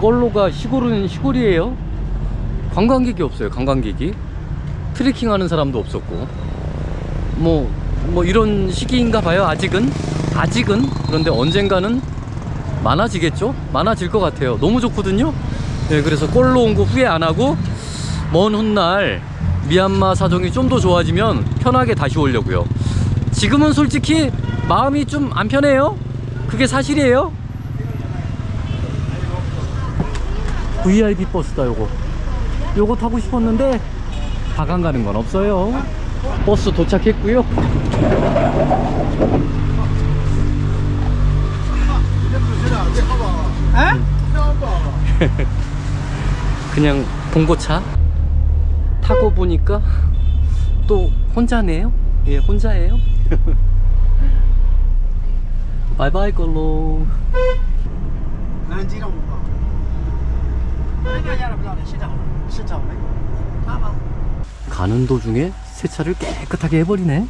걸로가 시골은 시골이에요. 관광객이 없어요. 관광객이 트레킹 하는 사람도 없었고 뭐뭐 이런 시기인가 봐요. 아직은 아직은 그런데 언젠가는 많아지겠죠. 많아질 것 같아요. 너무 좋거든요. 네, 그래서 꼴로 온 거 후회 안 하고 먼 훗날 미얀마 사정이 좀 더 좋아지면 편하게 다시 오려고요. 지금은 솔직히 마음이 좀 안 편해요. 그게 사실이에요. VIP 버스다 요거. 요거 타고 싶었는데 다강 가는 건 없어요. 버스 도착했고요. 그냥 봉고차? 타고 보니까 또 혼자네요? 예 혼자예요. 바이바이 걸로. 난지롱 가는 도중에 세차를 깨끗하게 해버리네.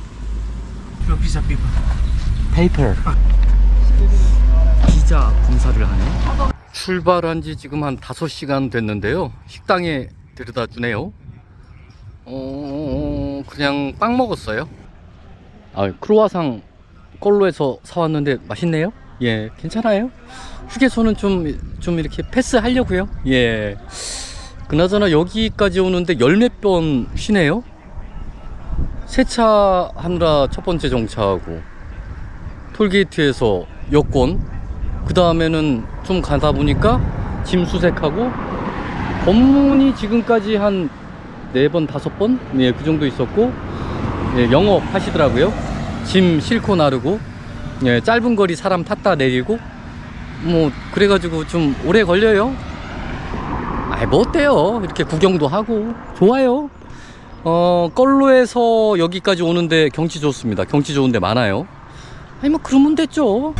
pizza people。 페이퍼. 기자 검사를 하네. 출발한 지 지금 한 5시간 됐는데요. 식당에 데려다 주네요. 어, 그냥 빵 먹었어요. 아, 크로와상 꼴로에서 사왔는데 맛있네요. 예, 괜찮아요. 휴게소는 좀, 좀 이렇게 패스하려고요. 예. 그나저나 여기까지 오는데 열 몇 번 쉬네요. 세차하느라 첫 번째 정차하고 톨게이트에서 여권 그 다음에는 좀 가다 보니까 짐 수색하고 검문이 지금까지 한 네 번 다섯 번 예, 그 정도 있었고 예, 영업 하시더라고요 짐 싣고 나르고 예, 짧은 거리 사람 탔다 내리고 뭐 그래가지고 좀 오래 걸려요. 아이 뭐 어때요? 이렇게 구경도 하고. 좋아요. 어 걸로에서 여기까지 오는데 경치 좋습니다. 경치 좋은데 많아요. 아니 뭐 그러면 됐죠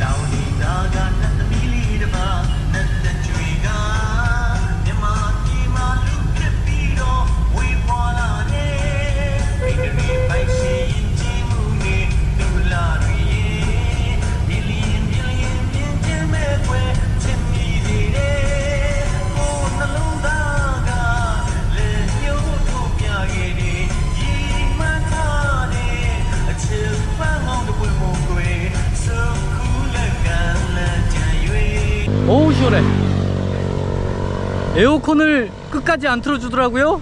에어컨을 끝까지 안 틀어주더라고요.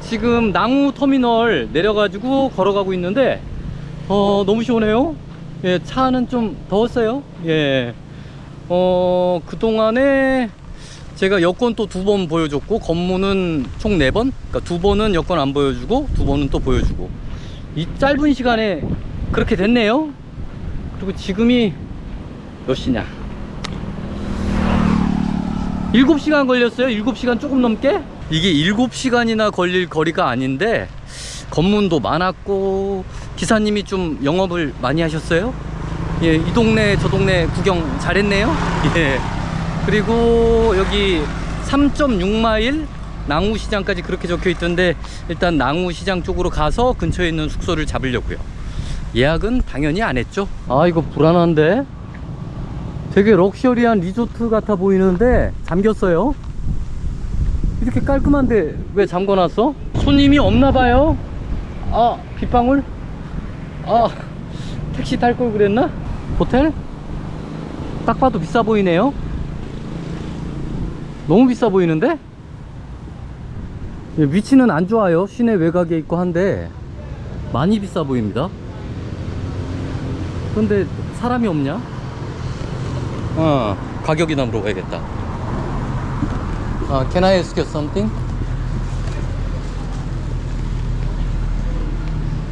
지금 낭우 터미널 내려가지고 걸어가고 있는데 어 너무 시원해요. 예 차는 좀 더웠어요. 예어 그동안에 제가 여권 또 두 번 보여줬고 검문은 총네 번? 그러니까 두 번은 여권 안 보여주고 두 번은 또 보여주고. 이 짧은 시간에 그렇게 됐네요. 그리고 지금이 몇 시냐 7시간 걸렸어요. 7시간 조금 넘게? 이게 7시간이나 걸릴 거리가 아닌데 검문도 많았고 기사님이 좀 영업을 많이 하셨어요. 예, 이 동네 저 동네 구경 잘했네요. 예. 그리고 여기 3.6마일 낭우시장까지 그렇게 적혀 있던데 일단 낭우시장 쪽으로 가서 근처에 있는 숙소를 잡으려고요. 예약은 당연히 안 했죠. 아 이거 불안한데? 되게 럭셔리한 리조트 같아 보이는데 잠겼어요. 이렇게 깔끔한데 왜 잠궈놨어? 손님이 없나봐요. 아 빗방울? 아 택시 탈 걸 그랬나? 호텔? 딱 봐도 비싸 보이네요. 너무 비싸 보이는데? 예, 위치는 안 좋아요. 시내 외곽에 있고 한데 많이 비싸 보입니다. 근데 사람이 없냐? 어, 가격이나 물어봐야겠다. 아, can I ask you something?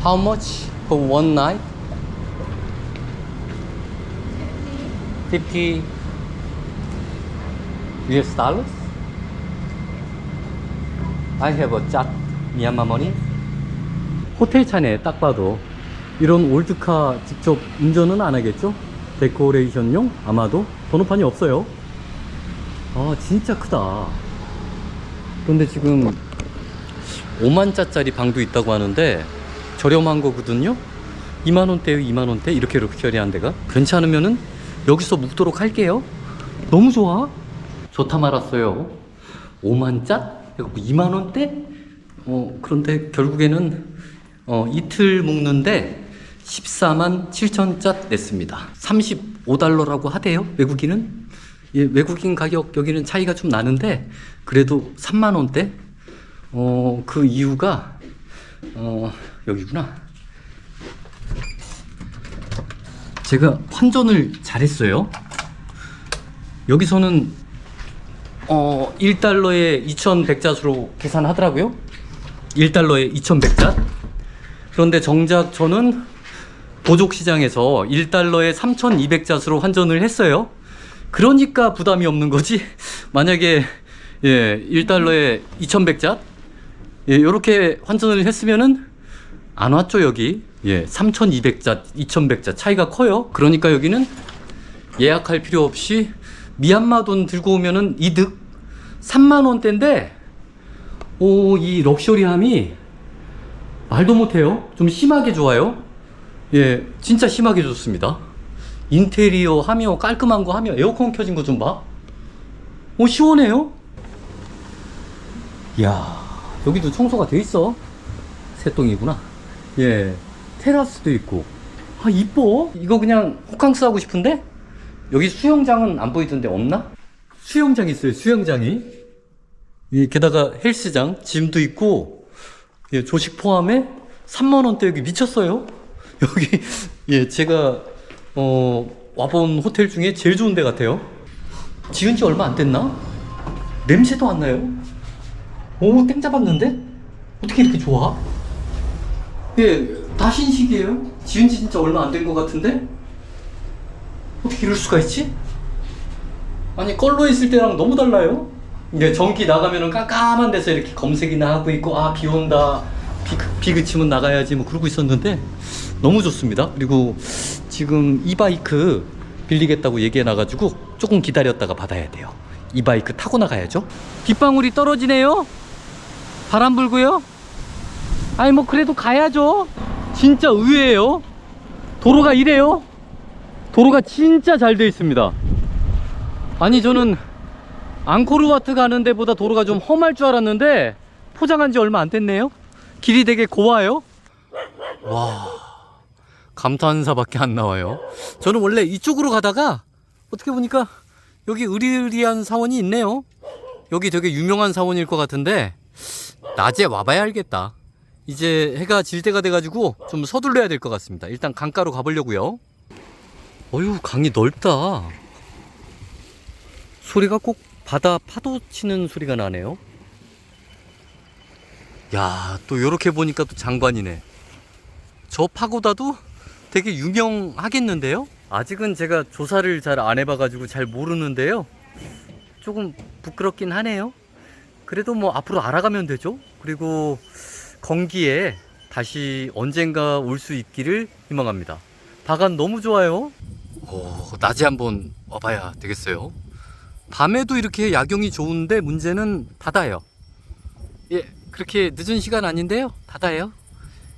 How much for one night? 50 US dollars? I have a chat Myanmar money. 호텔 차네, 딱 봐도. 이런 올드카 직접 운전은 안 하겠죠? 데코레이션용? 아마도 번호판이 없어요. 아, 진짜 크다. 그런데 지금 5만짜짜리 방도 있다고 하는데 저렴한 거거든요? 2만원대요, 2만원대? 이렇게 럭셔리한 데가? 괜찮으면은 여기서 묵도록 할게요. 너무 좋아. 좋다 말았어요. 5만 짜? 2만 원대? 어, 그런데 결국에는 어, 이틀 묵는데 14만 7천 짜 냈습니다. 35달러라고 하대요. 외국인은. 예, 외국인 가격 여기는 차이가 좀 나는데 그래도 3만 원대? 어, 그 이유가 어, 여기구나. 제가 환전을 잘했어요. 여기서는 어 1달러에 2,100잣으로 계산하더라고요. 1달러에 2,100잣. 그런데 정작 저는 보족 시장에서 1달러에 3,200잣으로 환전을 했어요. 그러니까 부담이 없는 거지. 만약에 예, 1달러에 2,100잣 예, 요렇게 환전을 했으면은 안 왔죠, 여기. 예, 3,200잣, 2,100잣 차이가 커요. 그러니까 여기는 예약할 필요 없이 미얀마 돈 들고 오면은 이득 3만 원대인데 오, 이 럭셔리함이 말도 못해요. 좀 심하게 좋아요. 예, 진짜 심하게 좋습니다. 인테리어 하며 깔끔한 거 하며 에어컨 켜진 거 좀 봐. 오, 시원해요. 이야, 여기도 청소가 돼 있어. 새똥이구나. 예, 테라스도 있고. 아, 이뻐. 이거 그냥 호캉스 하고 싶은데? 여기 수영장은 안 보이던데 없나? 수영장 있어요, 수영장이. 예, 게다가 헬스장, 짐도 있고, 예, 조식 포함에 3만 원대 여기 미쳤어요. 여기, 예, 제가, 어, 와본 호텔 중에 제일 좋은 데 같아요. 지은 지 얼마 안 됐나? 냄새도 안 나요. 오, 땡 잡았는데? 어떻게 이렇게 좋아? 예, 다 신식이에요. 지은 지 진짜 얼마 안 된 것 같은데? 어떻게 이럴 수가 있지? 아니, 껄로 있을 때랑 너무 달라요. 이제 전기 나가면은 깜깜한 데서 이렇게 검색이나 하고 있고, 아, 비 온다. 비, 그- 비 그치면 나가야지 뭐 그러고 있었는데, 너무 좋습니다. 그리고 지금 이 바이크 빌리겠다고 얘기해 놔가지고 조금 기다렸다가 받아야 돼요. 이 바이크 타고 나가야죠. 빗방울이 떨어지네요. 바람 불고요. 아니 뭐 그래도 가야죠. 진짜 의외예요. 도로가 이래요. 도로가 진짜 잘 돼 있습니다. 아니 저는 앙코르와트 가는 데보다 도로가 좀 험할 줄 알았는데 포장한 지 얼마 안 됐네요. 길이 되게 고와요. 와 감탄사밖에 안 나와요. 저는 원래 이쪽으로 가다가 어떻게 보니까 여기 으리으리한 사원이 있네요. 여기 되게 유명한 사원일 것 같은데 낮에 와봐야 알겠다. 이제 해가 질 때가 돼가지고 좀 서둘러야 될 것 같습니다. 일단 강가로 가보려고요. 어휴 강이 넓다. 소리가 꼭 바다 파도 치는 소리가 나네요. 야, 또 요렇게 보니까 또 장관이네. 저 파고다도 되게 유명하겠는데요? 아직은 제가 조사를 잘 안 해봐가지고 잘 모르는데요. 조금 부끄럽긴 하네요. 그래도 뭐 앞으로 알아가면 되죠. 그리고 건기에 다시 언젠가 올 수 있기를 희망합니다. 바간 너무 좋아요. 오, 낮에 한번 와봐야 되겠어요. 밤에도 이렇게 야경이 좋은데 문제는 닫아요. 예, 그렇게 늦은 시간 아닌데요. 닫아요.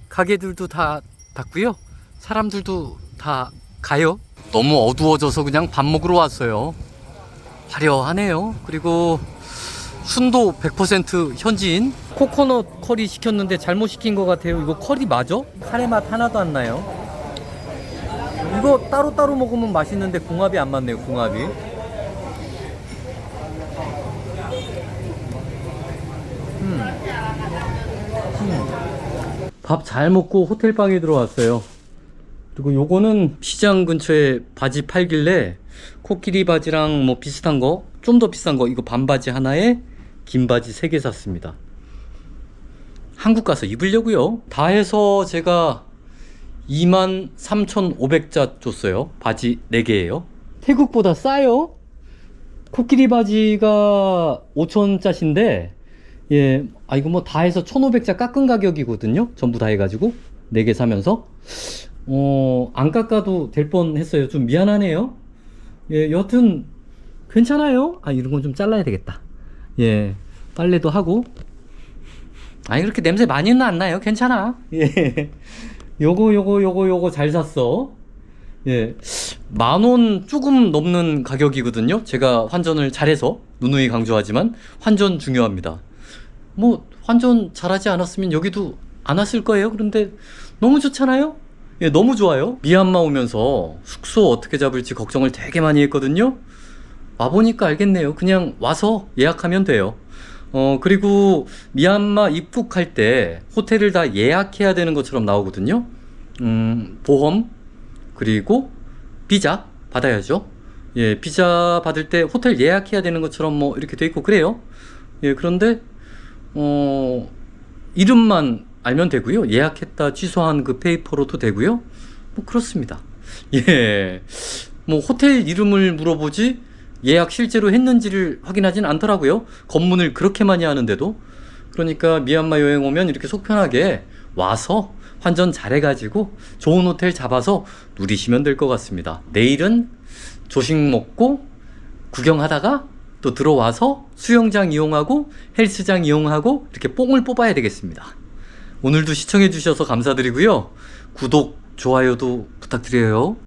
가게들도 다 닫고요. 사람들도 다 가요. 너무 어두워져서 그냥 밥 먹으러 왔어요. 화려하네요. 그리고 순도 100% 현지인 코코넛 커리 시켰는데 잘못 시킨 것 같아요. 이거 커리 맞아? 카레 맛 하나도 안 나요. 이거 따로 따로 먹으면 맛있는데 궁합이 안 맞네요. 궁합이. 밥 잘 먹고 호텔 방에 들어왔어요. 그리고 요거는 시장 근처에 바지 팔길래 코끼리 바지랑 뭐 비슷한 거, 좀 더 비싼 거, 이거 반바지 하나에 긴 바지 세개 샀습니다. 한국 가서 입으려고요. 다 해서 제가 23,500자 줬어요. 바지 4개예요. 태국보다 싸요. 코끼리 바지가 5,000짜신데 예, 아 이거 뭐 다 해서 1,500자 깎은 가격이거든요. 전부 다 해가지고 4개 사면서 어, 안 깎아도 될 뻔 했어요. 좀 미안하네요. 예, 여튼 괜찮아요. 아 이런 건 좀 잘라야 되겠다. 예, 빨래도 하고. 아니 그렇게 냄새 많이 는 안 나요. 괜찮아. 예, 요거 요거 요거 요거 잘 샀어. 예, 만 원 조금 넘는 가격이거든요. 제가 환전을 잘해서 누누이 강조하지만 환전 중요합니다. 뭐 환전 잘하지 않았으면 여기도 안 왔을 거예요. 그런데 너무 좋잖아요. 예, 너무 좋아요. 미얀마 오면서 숙소 어떻게 잡을지 걱정을 되게 많이 했거든요. 와보니까 알겠네요. 그냥 와서 예약하면 돼요. 어, 그리고 미얀마 입국할 때 호텔을 다 예약해야 되는 것처럼 나오거든요. 음, 보험, 그리고 비자 받아야죠. 예, 비자 받을 때 호텔 예약해야 되는 것처럼 뭐 이렇게 돼 있고 그래요. 예, 그런데, 어, 이름만 알면 되고요. 예약했다 취소한 그 페이퍼로도 되고요. 뭐 그렇습니다. 예. 뭐 호텔 이름을 물어보지 예약 실제로 했는지를 확인하진 않더라고요. 검문을 그렇게 많이 하는데도. 그러니까 미얀마 여행 오면 이렇게 속 편하게 와서 환전 잘해가지고 좋은 호텔 잡아서 누리시면 될 것 같습니다. 내일은 조식 먹고 구경하다가 또 들어와서 수영장 이용하고 헬스장 이용하고 이렇게 뽕을 뽑아야 되겠습니다. 오늘도 시청해주셔서 감사드리고요. 구독, 좋아요도 부탁드려요.